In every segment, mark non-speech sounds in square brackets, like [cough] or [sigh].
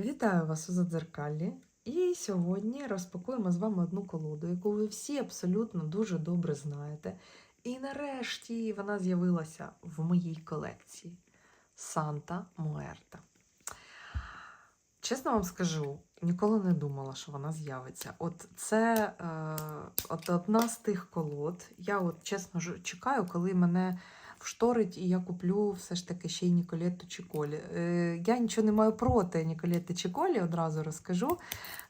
Вітаю вас у Задзеркаллі. І сьогодні розпакуємо з вами одну колоду, яку ви всі абсолютно дуже добре знаєте. І нарешті вона з'явилася в моїй колекції Санта Муерта. Чесно вам скажу, ніколи не думала, що вона з'явиться. От це е, от одна з тих колод. Я от чесно чекаю, коли мене вшторить, і я куплю все ж таки ще й Ніколетту Чіколі. Е, я нічого не маю проти Ніколетти Чіколі, одразу розкажу.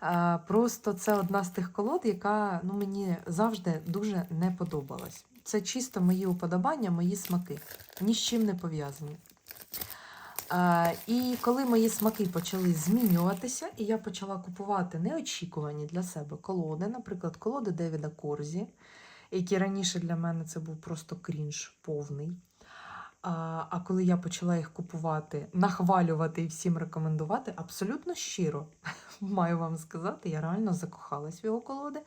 Е, просто це одна з тих колод, яка ну, мені завжди дуже не подобалась. Це чисто мої уподобання, мої смаки. Ні з чим не пов'язані. Е, і коли мої смаки почали змінюватися, і я почала купувати неочікувані для себе колоди, наприклад, колоди Девіда Корзі, які раніше для мене це був просто крінж повний. А, а коли я почала їх купувати, нахвалювати і всім рекомендувати, абсолютно щиро [laughs] маю вам сказати, я реально закохалась в його колоди.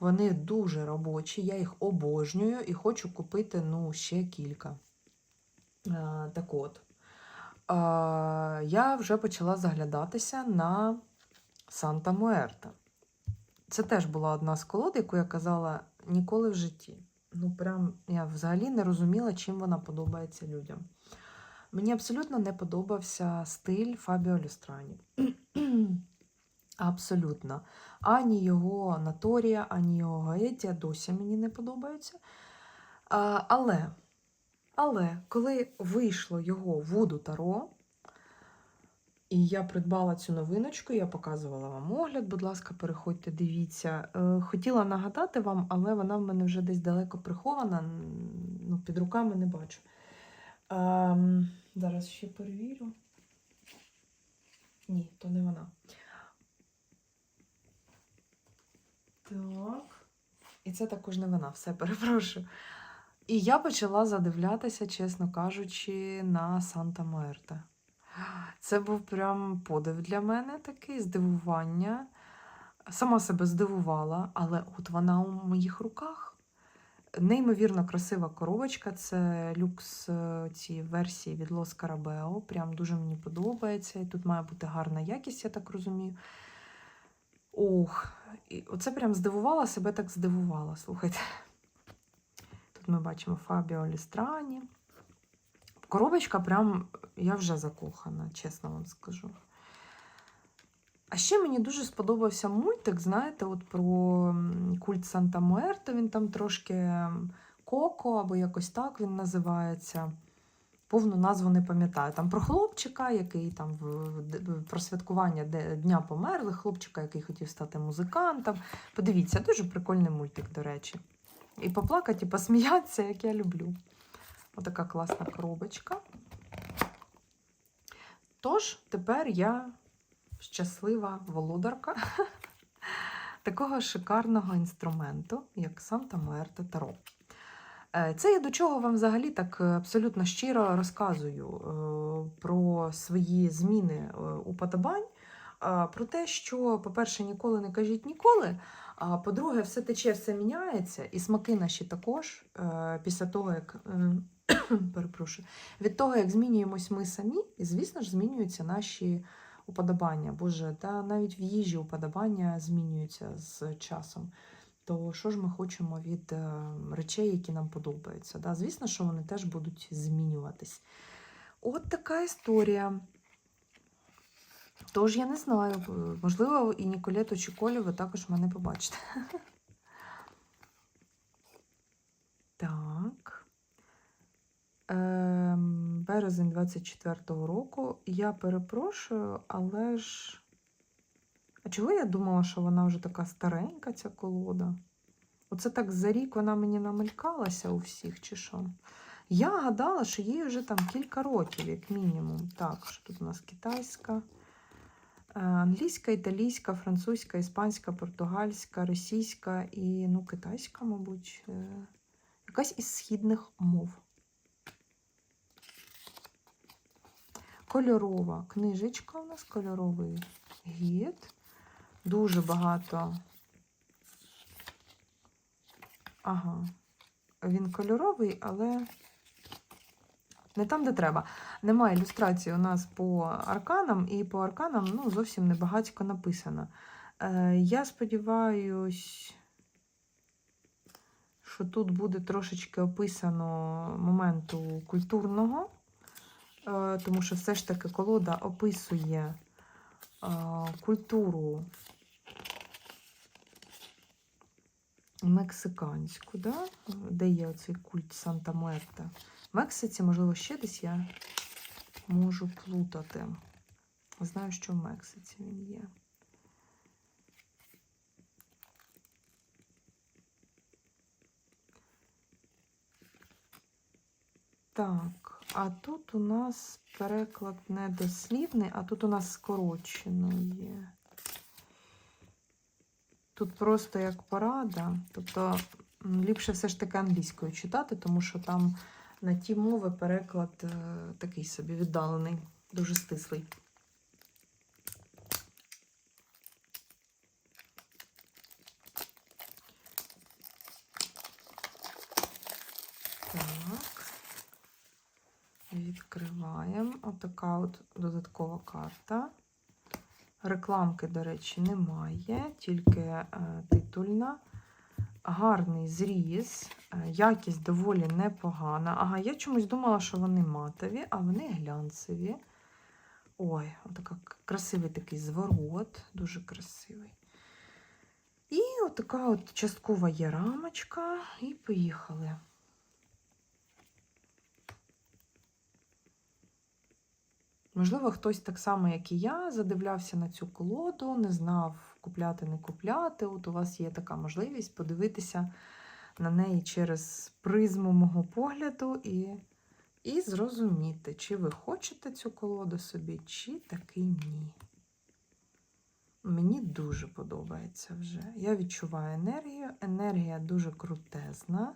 Вони дуже робочі, я їх обожнюю і хочу купити ну, ще кілька. А, так от, а, я вже почала заглядатися на Санта Муерта. Це теж була одна з колод, яку я казала ніколи в житті. Ну, прям я взагалі не розуміла, чим вона подобається людям. Мені абсолютно не подобався стиль Фабіо Люстрані. [clears throat] Абсолютно. Ані його Наторія, ані його Гаетія досі мені не подобаються. А, але, але коли вийшло його Вуду Таро, і я придбала цю новиночку, я показувала вам огляд, будь ласка, переходьте, дивіться. Е, Хотіла нагадати вам, але вона в мене вже десь далеко прихована, ну, під руками не бачу. Ем, зараз ще перевірю. Ні, то не вона. Так. І це також не вона, все перепрошую. І я почала задивлятися, чесно кажучи, на Санта Муерта. Це був прям подив для мене такий здивування. Сама себе здивувала, але от вона у моїх руках. Неймовірно красива коробочка. Це люкс е, ці версії від Los Carabeo. Прям дуже мені подобається. І тут має бути гарна якість, я так розумію. Ох, і оце прям здивувала, себе так здивувала. Слухайте. Тут ми бачимо Фабіо Лістрані. Коробочка прям я вже закохана, чесно вам скажу. А ще мені дуже сподобався мультик, знаєте, от про культ Санта Муерто. Він там трошки Коко, або якось так він називається. Повну назву не пам'ятаю. Там про хлопчика, який там про святкування Дня померлих, хлопчика, який хотів стати музикантом. Подивіться, дуже прикольний мультик, до речі. І поплакати, і посміятися, як я люблю. Отака класна коробочка. Тож, тепер я щаслива володарка [laughs] такого шикарного інструменту, як Санта Муерта Таро. Це я до чого вам взагалі так е, абсолютно щиро розказую е, про свої зміни е, уподобань. Про те, що, по-перше, ніколи не кажіть ніколи. А по-друге, все тече, все міняється, і смаки наші також після того, як [coughs] перепрошую, від того, як змінюємось ми самі, і, звісно ж, змінюються наші уподобання. Боже, та навіть в їжі уподобання змінюються з часом. То що ж ми хочемо від е, речей, які нам подобаються? Да? Звісно, що вони теж будуть змінюватись. От така історія. Тож я не знаю, можливо, і Ніколету чи Колю ви також мене побачите. [laughs] Так. Ем, березень 24-го року. Я перепрошую, але ж. А чого я думала, що вона вже така старенька, ця колода? Оце так за рік вона мені намелькалася у всіх, чи що? Я гадала, що їй вже там кілька років, як мінімум. Так, що тут у нас китайська, е, англійська, італійська, французька, іспанська, португальська, російська і ну, китайська, мабуть. е, Якась із східних мов. Кольорова книжечка у нас, кольоровий гід. Дуже багато. Ага. Він кольоровий, але Не там, де треба. Немає ілюстрації у нас по арканам, і по арканам ну, зовсім небагатько написано. Е, я сподіваюсь, що тут буде трошечки описано моменту культурного, тому що все ж таки колода описує е, культуру мексиканську, да? де є оцей культ Санта Мерта. В Мексиці, можливо, ще десь я можу плутати. Знаю, що в Мексиці він є. Так, а тут у нас переклад не дослівний, а тут у нас скорочено є. Тут просто як порада. Тобто ліпше все ж таки англійською читати, тому що там на ті мови переклад е, такий собі віддалений, дуже стислий. Так. Відкриваємо. Отака от додаткова карта. Рекламки, до речі, немає, тільки е, титульна. Гарний зріз, е, якість доволі непогана. Ага, я чомусь думала, що вони матові, а вони глянцеві. Ой, отака красивий такий зворот, дуже красивий. І отака от часткова є рамочка, і поїхали. Можливо, хтось так само, як і я, задивлявся на цю колоду, не знав, купляти, не купляти. От у вас є така можливість подивитися на неї через призму мого погляду і, і зрозуміти, чи ви хочете цю колоду собі, чи таки ні. Мені дуже подобається вже. Я відчуваю енергію. Енергія дуже крутезна.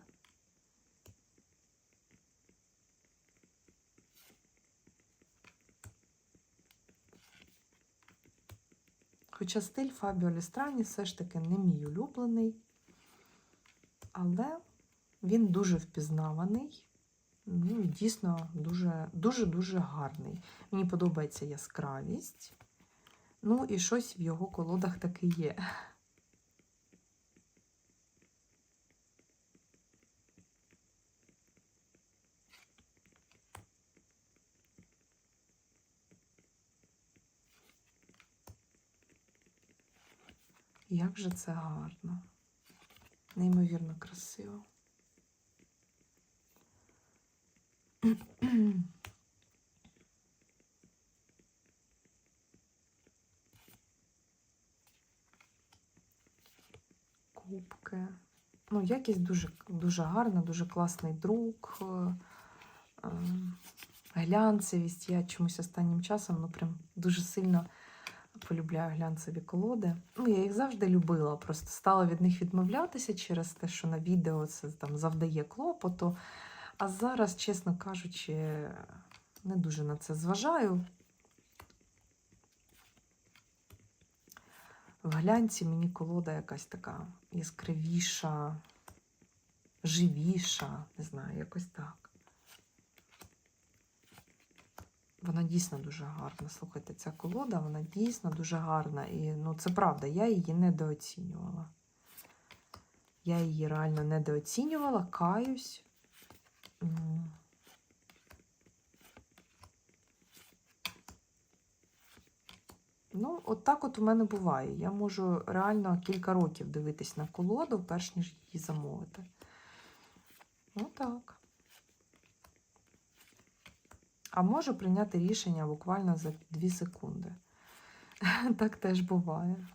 Хоча стиль Фабіо Лістрані все ж таки не мій улюблений, але він дуже впізнаваний. Ну, і дійсно дуже дуже дуже гарний. Мені подобається яскравість. Ну, і щось в його колодах таки є. Як же це гарно. Неймовірно красиво. [clears throat] Кубки. Ну, якість дуже, дуже гарна, дуже класний друк. е, е, Глянцевість. Я чомусь останнім часом ну, прям дуже сильно полюбляю глянцеві колоди. Ну, я їх завжди любила, просто стала від них відмовлятися через те, що на відео це там завдає клопоту. А зараз, чесно кажучи, не дуже на це зважаю. В глянці мені колода якась така яскравіша, живіша, не знаю, якось так. Вона дійсно дуже гарна. Слухайте, ця колода, вона дійсно дуже гарна. І ну, це правда, я її недооцінювала. Я її реально недооцінювала, каюсь. Ну, от так от у мене буває. Я можу реально кілька років дивитись на колоду, перш ніж її замовити. Ну так. А можу прийняти рішення буквально за 2 секунди. [laughs] Так теж буває.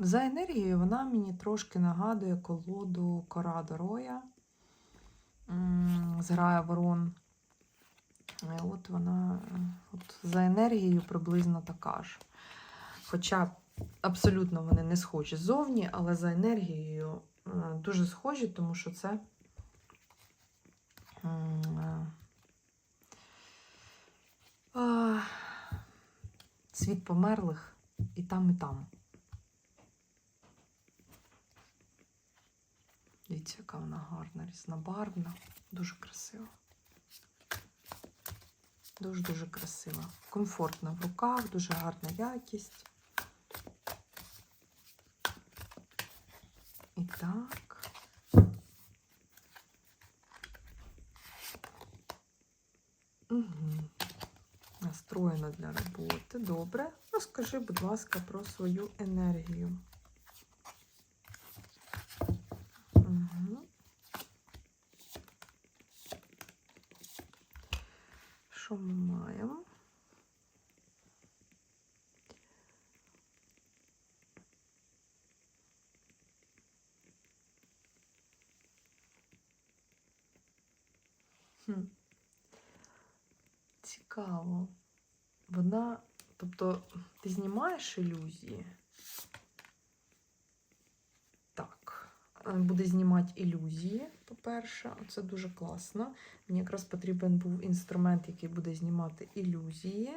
За енергією вона мені трошки нагадує колоду Корадо Роя м, з Грая Ворон. Е, От вона от за енергією приблизно така ж. Хоча абсолютно вони не схожі ззовні, але за енергією е, дуже схожі, тому що це е, світ померлих і там, і там. Дивіться, яка вона гарна, різнобарвна, дуже красива. Дуже-дуже красива. Комфортна в руках, дуже гарна якість. І так. Угу. Настроєна для роботи. Добре. Розкажи, будь ласка, про свою енергію. Угу. Що ми маємо? Хм. Цікаво. Вона, тобто, ти знімаєш ілюзії? Так. е, Буде знімати ілюзії, по-перше, це дуже класно. Мені якраз потрібен був інструмент, який буде знімати ілюзії.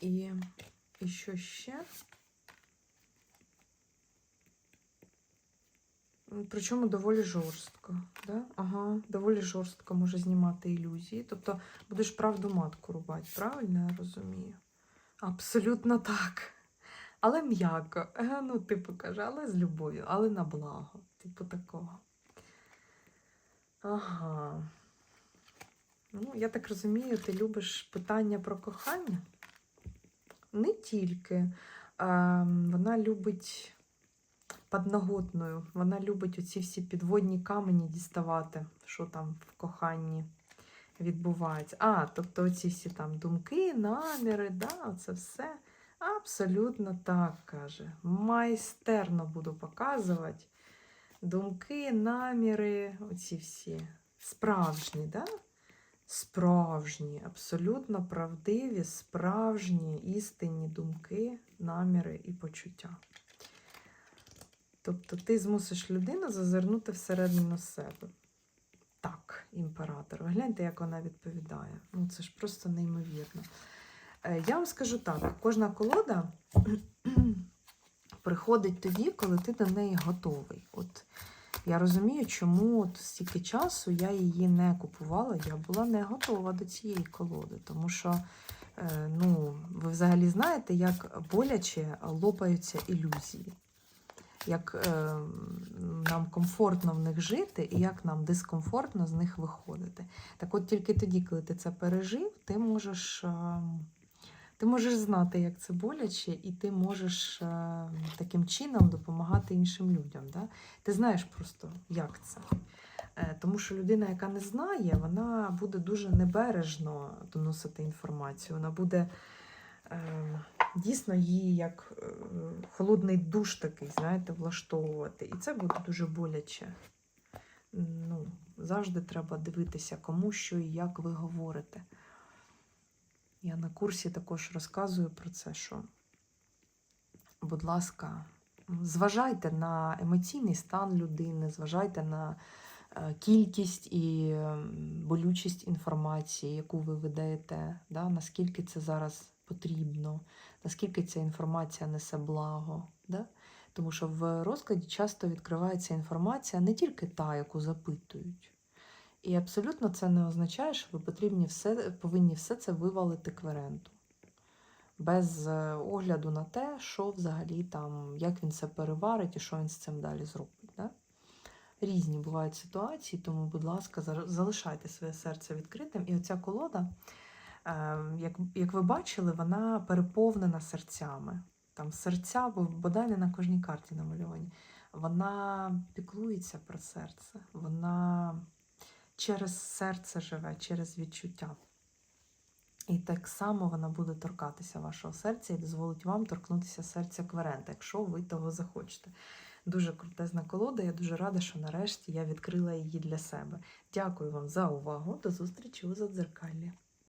І, і що ще? Причому доволі жорстко. Да? Ага, доволі жорстко може знімати ілюзії. Тобто будеш правду матку рубати, правильно я розумію? Абсолютно так. Але м'яко. Ну, типу каже, але з любов'ю, але на благо. Типу такого. Ага. Ну, я так розумію, ти любиш питання про кохання? Не тільки. Ем, вона любить подноготною. Вона любить оці всі підводні камені діставати, що там в коханні відбувається. А, тобто оці всі там думки, наміри, да, це все. Абсолютно так каже. Майстерно буду показувати. Думки, наміри, оці всі справжні, да? Справжні, абсолютно правдиві, справжні істинні думки, наміри і почуття. Тобто ти змусиш людину зазирнути всередину себе. Так, імператор. Гляньте, як вона відповідає. Ну, це ж просто неймовірно. Е, Я вам скажу так: кожна колода [clears throat] приходить тоді, коли ти до неї готовий. От я розумію, чому от стільки часу я її не купувала, я була не готова до цієї колоди, тому що. е, Ну, ви взагалі знаєте, як боляче лопаються ілюзії, як е, нам комфортно в них жити і як нам дискомфортно з них виходити. Так от тільки тоді, коли ти це пережив, ти можеш, е, ти можеш знати, як це боляче, і ти можеш е, таким чином допомагати іншим людям. Да? Ти знаєш просто, як це. Е, Тому що людина, яка не знає, вона буде дуже небережно доносити інформацію. Вона буде дійсно її як е, холодний душ такий, знаєте, влаштовувати. І це буде дуже боляче. Ну, завжди треба дивитися, кому що і як ви говорите. Я на курсі також розказую про це, що, будь ласка, зважайте на емоційний стан людини, зважайте на е, кількість і ем, болючість інформації, яку ви видаєте, да, наскільки це зараз потрібно, наскільки ця інформація несе благо. Да? Тому що в розкладі часто відкривається інформація не тільки та, яку запитують. І абсолютно це не означає, що ви потрібні все, повинні все це вивалити кверенту. Без е, огляду на те, що взагалі там, як він це переварить і що він з цим далі зробить. Да? Різні бувають ситуації, тому, будь ласка, залишайте своє серце відкритим. І оця колода, як, як ви бачили, вона переповнена серцями. Там серця, бо бодай не на кожній карті намальовані. Вона піклується про серце, вона через серце живе, через відчуття. І так само вона буде торкатися вашого серця і дозволить вам торкнутися серця кверента, якщо ви того захочете. Дуже крутезна колода. Я дуже рада, що нарешті я відкрила її для себе. Дякую вам за увагу. До зустрічі у задзеркаллі.